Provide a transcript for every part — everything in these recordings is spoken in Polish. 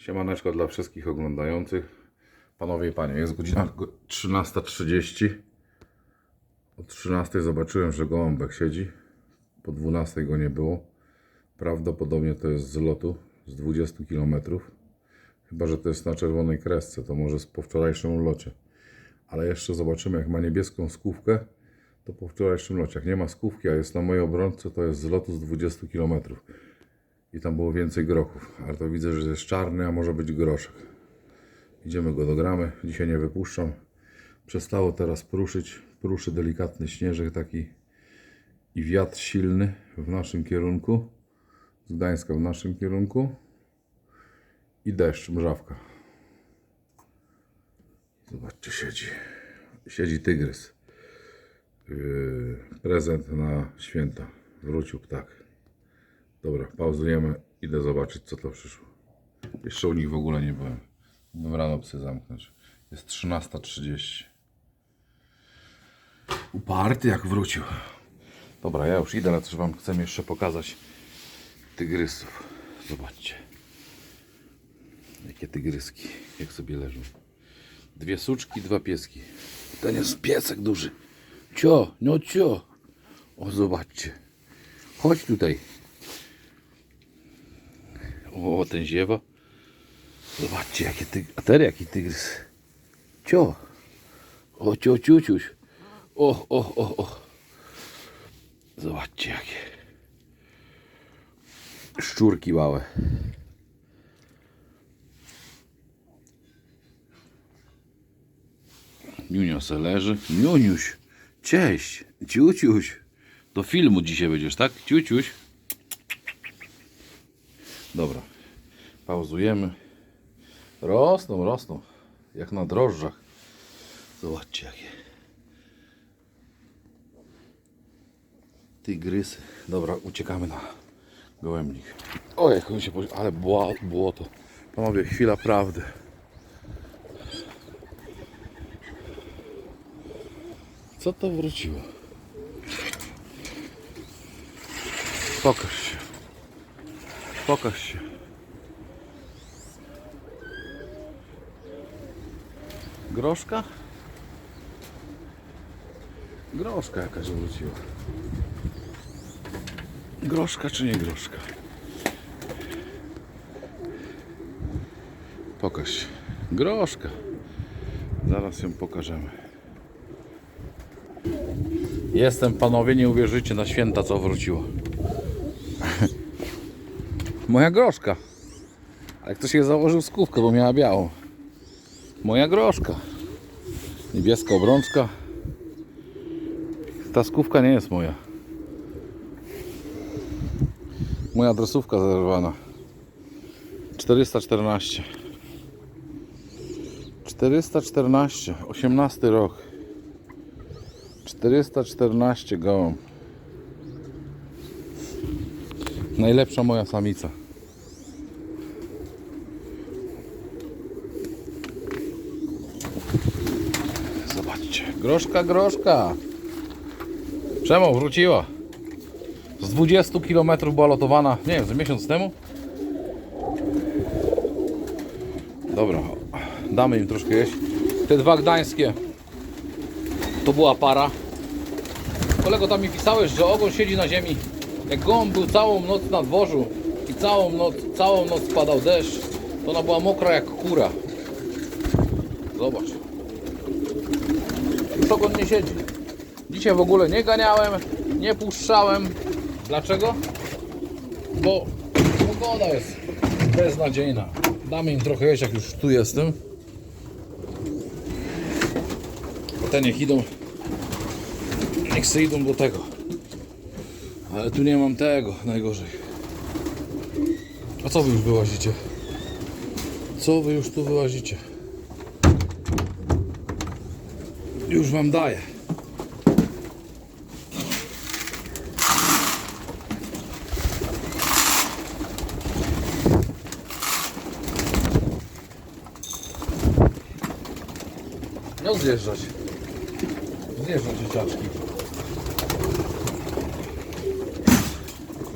Siemaneczko dla wszystkich oglądających. Panowie i panie, jest godzina go- 13.30. O 13.00 zobaczyłem, że gołąbek siedzi. Po 12.00 go nie było. Prawdopodobnie to jest z lotu z 20 km. Chyba, że to jest na czerwonej kresce, to może po wczorajszym locie. Ale jeszcze zobaczymy, jak ma niebieską skówkę, to po wczorajszym locie. Jak nie ma skówki, a jest na mojej obrączce, to jest z lotu z 20 km i tam było więcej grochów, ale to widzę, że jest czarny, a może być groszek. Idziemy go dogramy, dzisiaj nie wypuszczam. Przestało teraz pruszyć, pruszy delikatny śnieżek taki i wiatr silny w naszym kierunku, z Gdańska w naszym kierunku i deszcz, mrzawka. Zobaczcie, siedzi, siedzi tygrys. Yy, prezent na święta. Wrócił ptak. Dobra, pauzujemy. Idę zobaczyć, co to przyszło. Jeszcze u nich w ogóle nie byłem. Bym rano psy zamknąć. Jest 13.30. Uparty jak wrócił. Dobra, ja już idę, ale też Wam chcę jeszcze pokazać tygrysów. Zobaczcie. Jakie tygryski, jak sobie leżą. Dwie suczki, dwa pieski. Ten jest piesek duży. Cio, no cio. O, zobaczcie. Chodź tutaj. O, ten ziewa. Zobaczcie, jakie ty... A ten jaki tygrys. Cio. O, cio, ciuciuś. O, o, o, o. Zobaczcie, jakie. Szczurki małe. Niunio se leży. Niuniuś. Cześć. Ciuciuś. Do filmu dzisiaj będziesz, tak? Ciuciuś. Dobra. Pauzujemy. Rosną, rosną. Jak na drożdżach. Zobaczcie jakie. Tygrysy. Dobra, uciekamy na gołębnik. O, jak on się pozi- Ale bło- błoto. Panowie, chwila prawdy. Co to wróciło? Pokaż. Pokaż się. Groszka? Groszka jakaś wróciła. Groszka czy nie groszka? Pokaż się. Groszka. Zaraz ją pokażemy. Jestem, panowie, nie uwierzycie na święta, co wróciło. Moja groszka. Ale ktoś je założył skówkę, bo miała białą. Moja groszka. Niebieska obrączka. Ta skówka nie jest moja. Moja adresówka zarwana. 414. 414. 18 rok. 414 gołąb. Najlepsza moja samica. Zobaczcie. Groszka, groszka. Przemo wróciła. Z 20 km była lotowana, nie wiem, z miesiąc temu. Dobra, damy im troszkę jeść. Te dwa gdańskie to była para. Kolego, tam mi pisałeś, że ogon siedzi na ziemi. Jak gołąb był całą noc na dworzu i całą noc, całą noc padał deszcz, to ona była mokra jak kura. Zobacz. Ogon nie siedzi. Dzisiaj w ogóle nie ganiałem, nie puszczałem. Dlaczego? Bo pogoda jest beznadziejna. Damy im trochę jeść, jak już tu jestem. Te niech idą. Niech se idą do tego. Ale tu nie mam tego, najgorzej. A co wy już wyłazicie? Co wy już tu wyłazicie? Już wam daję. No zjeżdżać. Zjeżdżać dzieciaczki.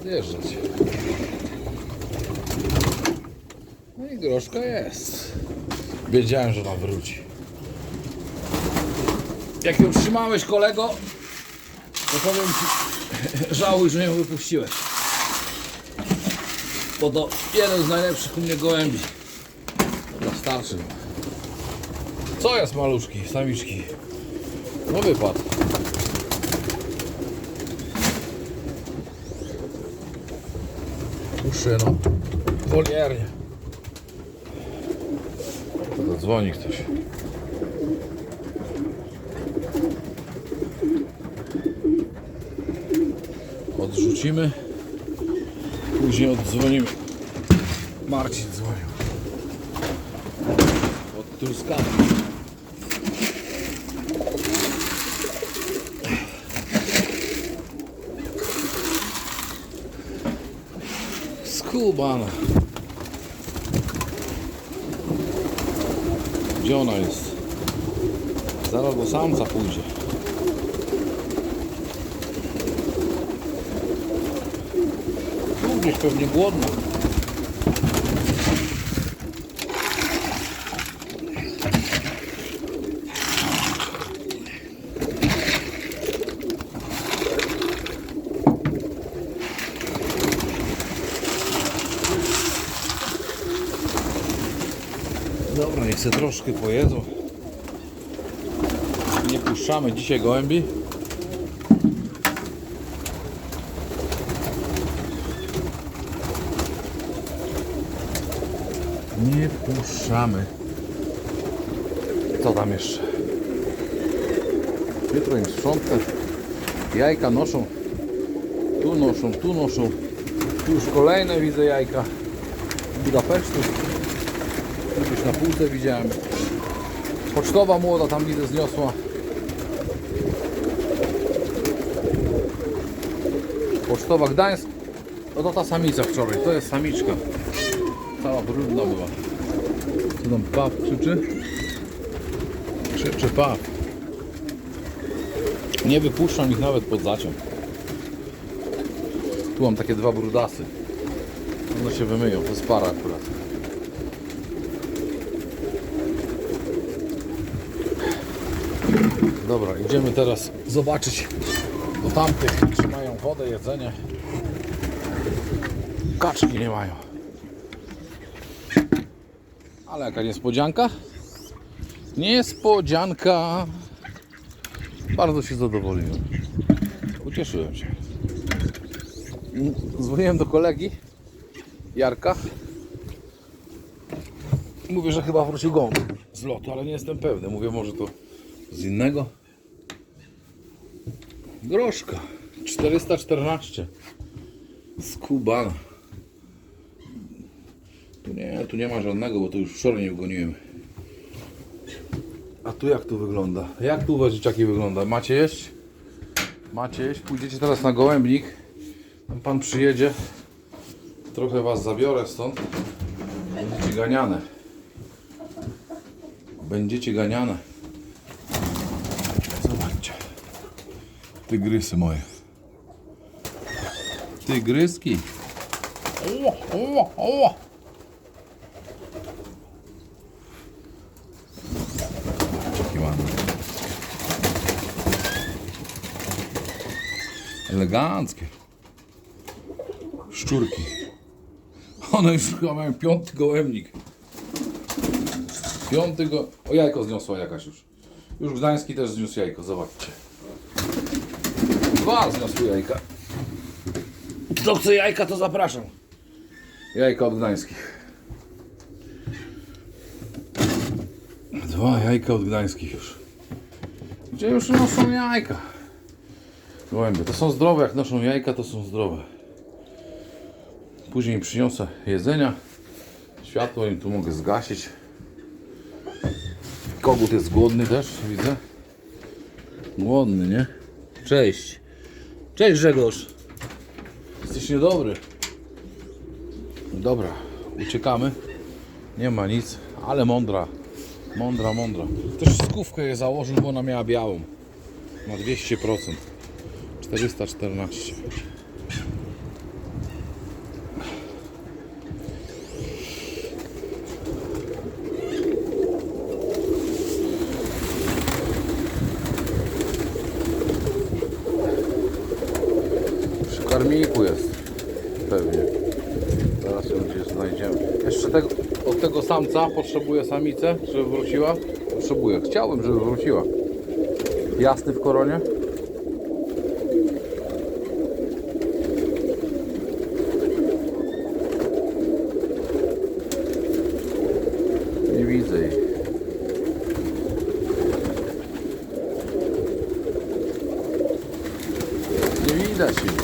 Zjeżdżać. No i groszka jest. Wiedziałem, że ona wróci. Jak ją trzymałeś kolego, to powiem ci, żałuj, że ją wypuściłeś. Bo to jeden z najlepszych u mnie gołębi. Dobra, starczy. Co jest maluszki, samiczki? No wypadł. Uszy no. Woliernie. To zadzwoni ktoś. Odrzucimy. Później oddzwonimy. Marcin dzwonił. Od truskawki. Skubana. Gdzie ona jest? Zaraz do samca pójdzie. Gdzieś pewnie. Dobra, niech troszkę pojedzą. Nie puszczamy dzisiaj gołębi. Nie puszczamy. Co tam jeszcze? Jutro im sprzątnę. Jajka noszą. Tu noszą, tu noszą. Tu już kolejne widzę jajka. Budapesztu. Gdzieś na półce widziałem. Pocztowa młoda tam widzę zniosła. Pocztowa Gdańsk. No to ta samica wczoraj, to jest samiczka. Cała brudna była. Co tam paw krzyczy? Krzyczy paw. Nie wypuszczam ich nawet pod zaciąg. Tu mam takie dwa brudasy. One się wymyją, to jest para akurat. Dobra, idziemy teraz zobaczyć do tamtych, czy mają wodę, jedzenie. Kaczki nie mają. Ale jaka niespodzianka? Niespodzianka. Bardzo się zadowoliłem. Ucieszyłem się. Dzwoniłem do kolegi Jarka. Mówię, że chyba wrócił gąb z lotu, ale nie jestem pewny. Mówię, może to z innego. Groszka 414 Skubana. Tu nie, tu nie ma żadnego, bo to już wczoraj nie wgoniłem. A tu jak tu wygląda? Jak tu was dzieciaki wygląda? Macie jeść? Macie jeść? Pójdziecie teraz na gołębnik. Tam pan przyjedzie. Trochę was zabiorę stąd. Będziecie ganiane. Będziecie ganiane. Zobaczcie. Tygrysy moje. Tygryski. O, o, o. Jaki ładny. Eleganckie. Szczurki. One już chyba mają piąty gołębnik. Piąty go... O jajko zniosła jakaś już. Już Gdański też zniósł jajko, zobaczcie. Dwa zniosły jajka. Kto chce jajka, to zapraszam. Jajka od Gdańskich. Dwa jajka od Gdańskich już. Gdzie już noszą jajka? Gołębie, to są zdrowe, jak noszą jajka, to są zdrowe. Później przyniosę jedzenia. Światło im tu mogę zgasić. Kogut jest głodny też, widzę. Głodny, nie? Cześć. Cześć Grzegorz. Jesteś niedobry. Dobra, uciekamy. Nie ma nic, ale mądra. Mądra, mądra. Też skówkę je założył, bo ona miała białą. Na 200%. 414. Przy karminiku jest pewnie. Zaraz ją gdzieś znajdziemy. Jeszcze tego, od tego samca potrzebuję samicę, żeby wróciła. Potrzebuję. Chciałbym, żeby wróciła. Jasny w koronie. Widzę jej. Nie widać jej.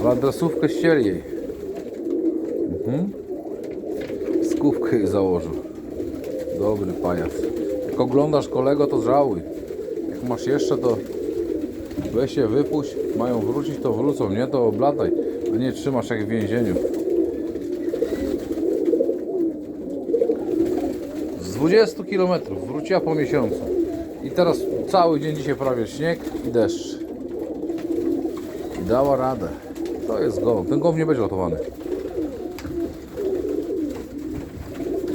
Ale adresówkę ścieli jej. Mhm. Skówkę jej założył. Dobry pajac. Jak oglądasz kolego, to żałuj. Jak masz jeszcze, to weź się wypuść. Mają wrócić, to wrócą. Nie, to oblataj. A nie trzymasz jak w więzieniu. Z 20 km wróciła po miesiącu. I teraz cały dzień dzisiaj prawie śnieg i deszcz. I dała radę. To jest gołąb. Ten gołąb nie będzie lotowany.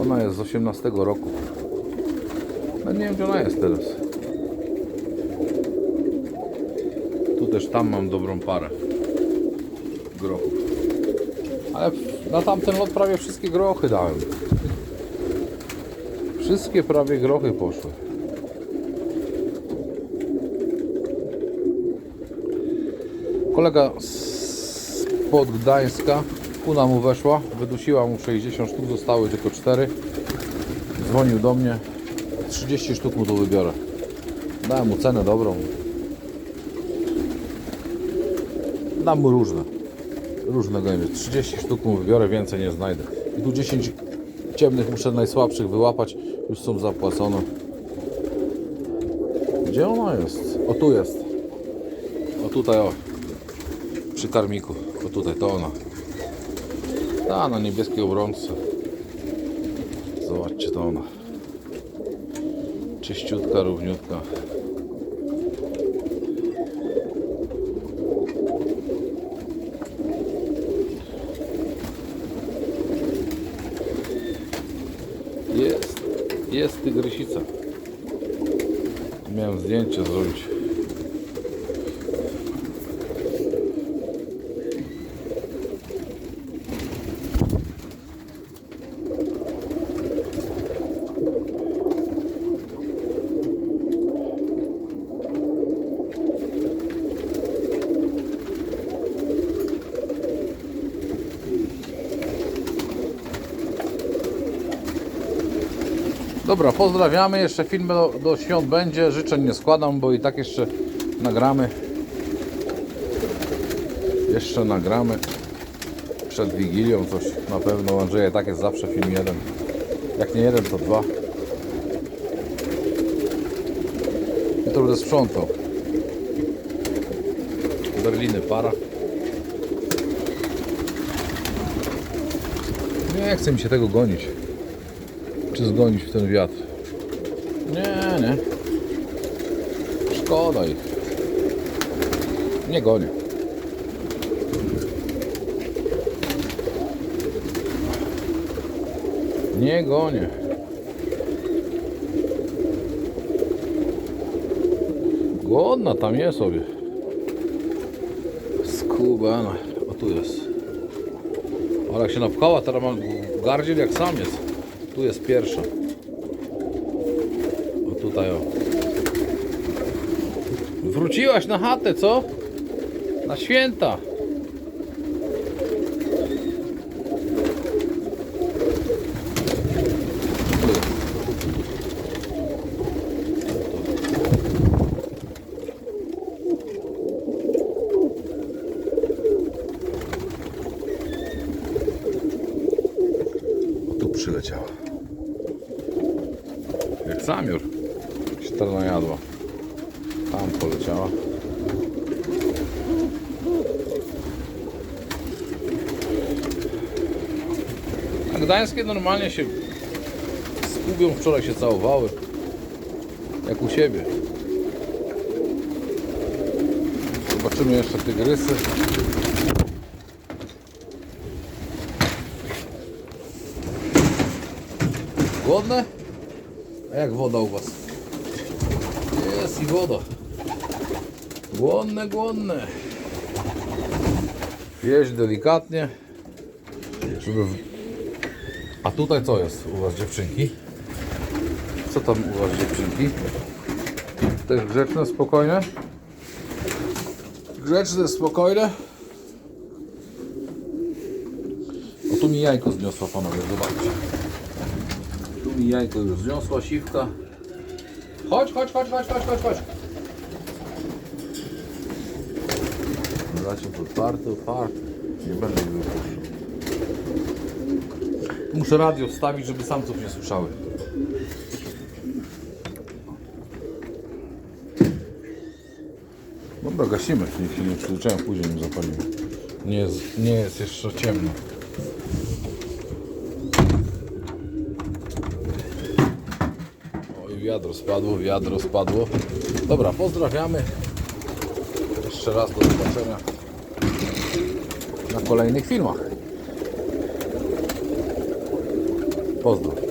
Ona jest z 18 roku. No nie wiem gdzie ona jest teraz. Tu też tam mam dobrą parę grochów. Ale na tamten lot prawie wszystkie grochy dałem. Wszystkie prawie grochy poszły. Kolega spod Gdańska, kuna mu weszła, wydusiła mu 60 sztuk, zostały tylko 4. Dzwonił do mnie, 30 sztuk mu tu wybiorę. Dałem mu cenę dobrą. Dam mu różne. Różne gołębie. 30 sztuk mu wybiorę, więcej nie znajdę. I tu 10 ciemnych muszę najsłabszych wyłapać. Już są zapłacone. Gdzie ona jest? O tu jest. O tutaj o. Przy karmiku. O tutaj, to ona. Ta na niebieskiej obrączce. Zobaczcie, to ona. Czyściutka, równiutka. Jest, jest tygrysica. Miałem zdjęcie zrobić. Dobra, pozdrawiamy. Jeszcze film do, do świąt będzie. Życzeń nie składam, bo i tak jeszcze nagramy. Jeszcze nagramy. Przed Wigilią coś na pewno. U Andrzeja tak jest zawsze film jeden. Jak nie jeden, to dwa. I to będę sprzątał. Berliny para. Nie chce mi się tego gonić czy zgonić w ten wiatr. Nie, nie. Szkoda ich. Nie gonię. Nie gonię. Głodna tam jest sobie. Skubana. O tu jest. Ale jak się napchała, teraz mam gardziel jak samiec. Tu jest pierwsza. O tutaj o. Wróciłaś na chatę, co? Na święta. Tu przyleciała. Jak zamiór. Się teraz najadła. Tam poleciała. Gdańskie normalnie się skubią. Wczoraj się całowały. Jak u siebie. Zobaczymy jeszcze tygrysy. Głodne? A jak woda u Was? jest i woda. Głodne, głodne. Jeść delikatnie. Żeby. A tutaj co jest u Was dziewczynki? Co tam u Was dziewczynki? Też grzeczne, spokojne? Grzeczne, spokojne? O tu mi jajko zniosła panowie, zobaczcie. Tu mi jajko już zniosła, siwka. Chodź, chodź, chodź, chodź, chodź, chodź, chodź. Zobaczcie, to otwarte, otwarte. Nie będę ich wypuszczał. Muszę radio wstawić, żeby samców nie słyszały. Dobra, gasimy, niech się nie przyzwyczają, później nim zapalimy. Nie jest, nie jest jeszcze ciemno. Oj, wiadro spadło, wiadro spadło. Dobra, pozdrawiamy. Jeszcze raz do zobaczenia na kolejnych filmach. опоздал.